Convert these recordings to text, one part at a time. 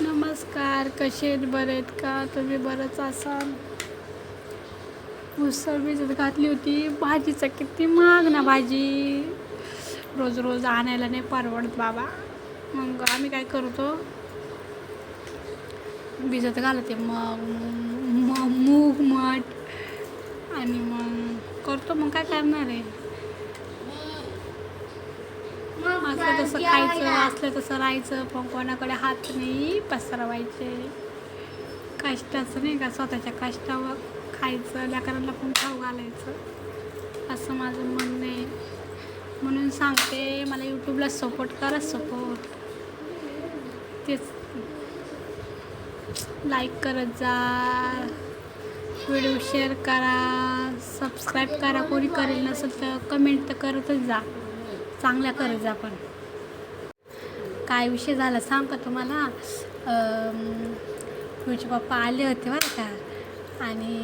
नमस्कार कसे आहेत बरे आहेत का तुम्ही बरंच असाल उसळ भिजत घातली होती भाजीचं किती महाग ना भाजी रोज रोज आणायला नाही परवडत बाबा मग आम्ही काय करतो भिजत घालते मग मग मूग मठ आणि मग करतो मग काय करणार आहे असलं तसं खायचं असलं तसं राहायचं पण कोणाकडे हात नाही पसरवायचे. कष्टाचं नाही का स्वतःच्या कष्टावर खायचं लेकरांना पण खाऊ घालायचं. असं माझं म्हणणं आहे. म्हणून सांगते मला यूट्यूबला सपोर्ट करा सपोर्ट तेच. लाईक करत जा. व्हिडिओ शेअर करा. सबस्क्राईब करा. कोणी करेल नसेल तर कमेंट तर करतच जा. चांगल्या करत जा पण. काय विषय झाला सांग का तुम्हाला? तुझे पप्पा आले होते बरं का? आणि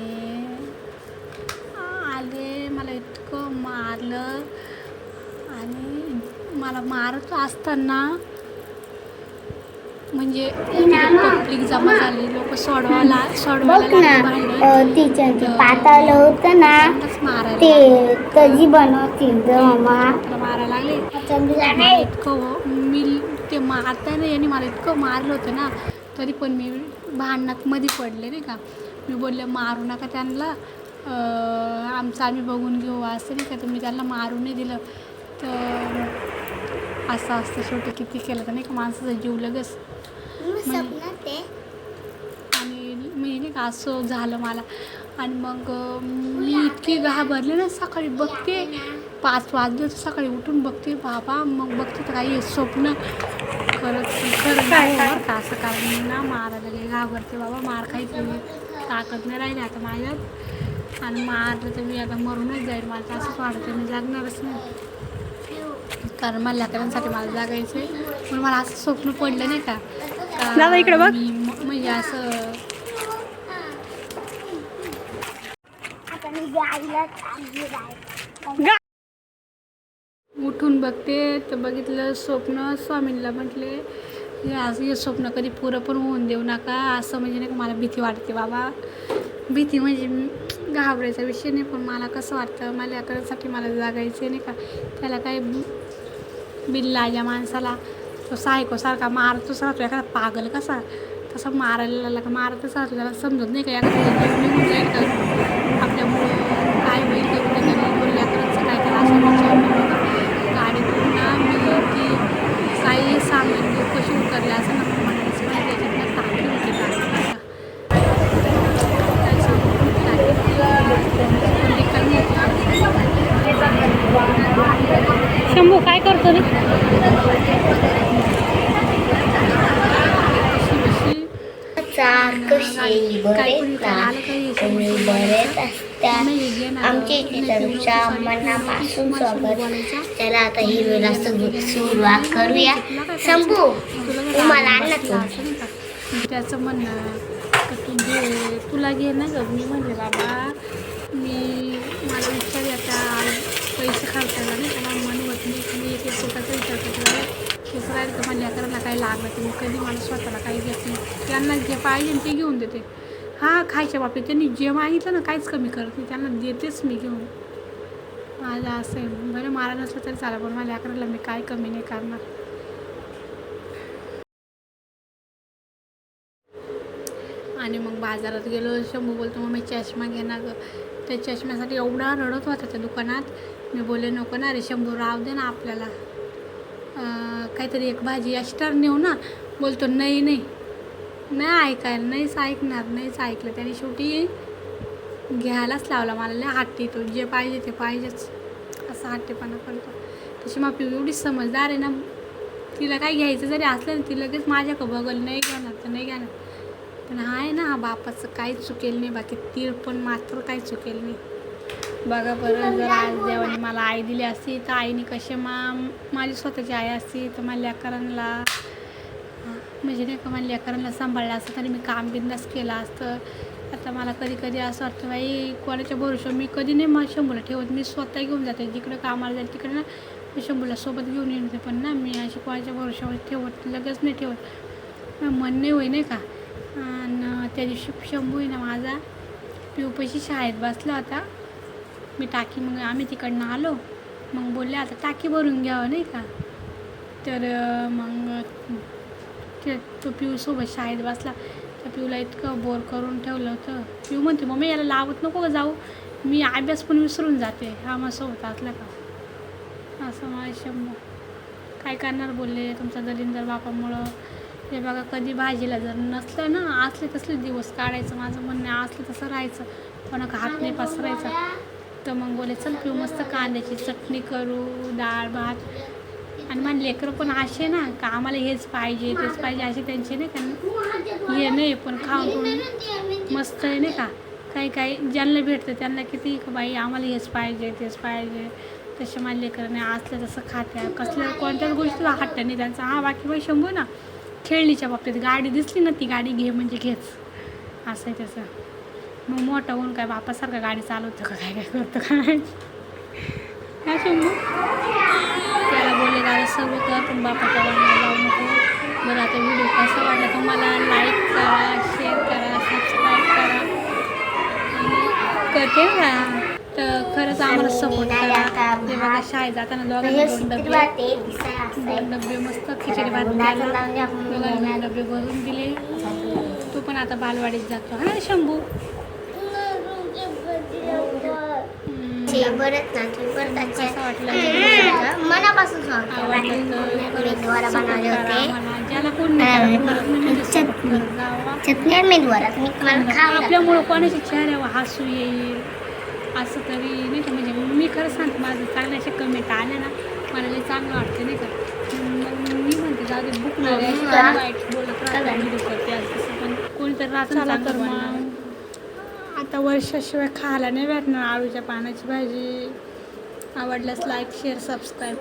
आले. मला इतकं मारलं. आणि मला मारत असताना म्हणजे पब्लिक जमा झाली लोक सोडवायला सोडवायला ना लागले अ, भांडण. तिचं ते पातालं होतं ना ते कधी मला मारायला लागले. इतकं हो- मी ते मारताना यांनी मला इतकं मारलं होतं ना तरी पण मी भांडणात मध्ये पडले नाही का. मी बोलले मारू नका त्यांना. आमचं आम्ही बघून घेऊ असं नाही का. मी त्यांना मारू नाही दिलं. तर असं असतं शेवटी किती केलं तर नाही का माणसाचा जीव लगेच आणि मी नाही का असं झालं मला. आणि मग मी इतकी घाबरले ना सकाळी. बघते. पाच वाजले होते सकाळी. उठून बघते. बाबा मग बघते तर काही स्वप्न खरंच खरं का? असं कारण मी ना मारायला घाबरते बाबा. मार खायची मी ताकद नाही राहिली आता माझ्यात. आणि मारलं तर मी आता मरूनच जाईल. मला तर असंच वाटतं मी जगणारच नाही. कारण मला लेकरांसाठी मला जागायचं आहे पण मला असं स्वप्न पडलं नाही का? दादा इकडे बघ. म्हणजे असं उठून बघते. तर बघितलं स्वप्न स्वामींना म्हटले हे असं हे स्वप्न कधी पुरं पण होऊन देऊ नका. असं म्हणजे नाही का मला भीती वाटते बाबा. भीती म्हणजे घाबरायचा विषय नाही पण मला कसं वाटतं मला याकडसाठी मला जागायचं नाही का? त्याला काय बिल्ला या माणसाला. तो सायको सारखा मारतोच राहतो एखादा पागल कसा? तसं मारायला लागला का मारतच राहतो त्याला समजत नाही का? एखादा जीव निघून जाईल का आपल्यामुळं काय होईल का कुठे कधी बोलल्या करायचं काय करा असं विचार गाडी नका. ना मी की काही सांगेन कशी उतरली असं नको म्हणायचं. म्हणजे त्याच्यातनं टाकली होती काय शंभू काय करतो रे कशी बरेच आमच्या इथे स्वागत त्याला आता हिरोला सुरुवात करूया. शंभू तुम्हाला आणला तू त्याचं म्हणणं तुला घे ना ग. मी म्हणले बाबा मी मला विचार आता पैसे खर्चायला नाही त्याला मन होत नाही की मी एक एक पोटाचा विचार करतो कसं तर माझ्या लेकरांना काही लागलं तर मी कधी मला स्वतःला काही घेत नाही. त्यांना जे पाहिजे ते घेऊन देते. हां खायच्या बाबतीत त्यांनी जे मागितलं ना काहीच कमी करत नाही. त्यांना देतेच मी घेऊन. माझं असं आहे. बरं मला नसलं तरी चालेल पण माझ्या लेकराला मी काय कमी नाही करणार. आणि मग बाजारात गेलो शंभू बोलतो मग मी चष्मा घेणार गं. त्या चष्म्यासाठी एवढा रडत होता त्या दुकानात. मी बोले नको ना रे शंभू राव दे ना आपल्याला. काहीतरी एक भाजी एक्स्ट्रा नेऊ ना. बोलतो नाही नाही. नाही ऐकायला नाहीच ऐकणार नाहीच ऐकलं. त्याने शेवटी घ्यायलाच लावला मला लय हट्टी तो जे पाहिजे ते पाहिजेच. असा हट्टेपणा करतो. तशी मग पिऊ एवढी समजदार आहे ना तिला काय घ्यायचं जरी असलं ना ती लगेच माझ्याकडं बघल नाही घेणार तर नाही घेणार. पण आहे ना हा बापाचं काहीच चुकेल नाही बाकी तीळ पण मात्र काही चुकेल नाही. बघा बरं जर आज देवाने मला आई दिली असती तर आईने कसे मा माझी स्वतःची आई असती तर मला लेकरांना म्हणजे नाही का मला लेकरांना सांभाळलं असतं तरी मी काम बिंदास केलं असतं. आता मला कधी कधी असं वाटतं बाई कोणाच्या भरोश्यावर मी कधी नाही मला शंभूला ठेवत. मी स्वतः घेऊन जाते. जिकडं कामाला जाईल तिकडे ना मी शंभूला सोबत घेऊन येते. पण ना मी अशी कोणाच्या भरोशावर ठेवत लगेच नाही ठेवत. मन नाही होई नाही का? आणि त्या दिवशी शंभू आहे ना माझा पिऊपशी शाळेत बसला होता. मी टाकी मग आम्ही तिकडनं आलो. मग बोलले आता टाकी भरून घ्यावं नाही का? तर मग ते तो पिऊसोबत शाळेत बसला. त्या पिऊला इतकं बोर करून ठेवलं होतं. पिऊ म्हणते मम्मी याला लावत नको का जाऊ? मी अभ्यास पण विसरून जाते. हा माझ्यासोबत असला का? असं माझ्या शंभर काय करणार बोलले तुमचा दलिंदर बापामुळं हे बघा कधी भाजीला जर नसलं ना असले तसले दिवस काढायचं. माझं म्हणणं असलं तसं राहायचं. कोणाका हात नाही पसरायचा. तर मग बोले चल पिऊ मस्त कांद्याची चटणी करू डाळ भात. आणि माझे लेकरं पण असे ना का आम्हाला हेच पाहिजे तेच पाहिजे असे त्यांचे नाही का हे नाही पण खाऊन पिऊन मस्त आहे नाही का. काही काही ज्यांना भेटतं त्यांना किती का बाई आम्हाला हेच पाहिजे तेच पाहिजे. तसे माझ्या लेकरांनी असलं तसं खात्या कसल्या कोणत्याच गोष्टीला हट्ट नाही त्यांचा. हा बाकी बाई शंभू ना खेळणीच्या बाबतीत गाडी दिसली ना ती गाडी घे म्हणजे घेच. असं आहे तसं. मग मोठं होऊन काय बापासारखं गाडी चालवतं का काय काय करतं काय काय शंभू त्याला बोलले दादा सर्व कर पण बापाच्या वाहनाला जाऊ नको. बरं आता व्हिडिओ कसा वाटला तुम्हाला लाईक करा शेअर करा सबस्क्राईब करा. आणि करते ना तर खरंच आम्हाला सपोर्ट करा. ते बघा शाळेत जाताना दोघांनी दोन डबे दोन डबे मस्त खिचडी भात दोघांनी डबे भरून दिले. तो पण आता बालवाडीत जातो. हा शंभू हम्म. बरंच ना ते बरंच अच्छे. कसं वाटलं मनापासून सांगतो आवडलं तर मी द्वारा support बनवले करा होते आम्हाला. ज्याला नाही नाही. चटणी. मेदवारात मी तुम्हाला खाऊ आपल्यामुळं कोणाच्या चेहऱ्यावर हसू येईल असं तरी नाही का? म्हणजे मी खरं सांगते माझं चांगल्या असे कमेंट आल्या ना मला लई चांगलं वाटतं नाही का? मग मी म्हणते जाऊ दे बुक हा. वाईट बोलत राहते पण कोणीतरी राहतं तर मग. आता वर्षाशिवाय खायला नाही भेटणार आळूच्या पानाची भाजी. आवडल्यास लाईक शेअर सबस्क्राईब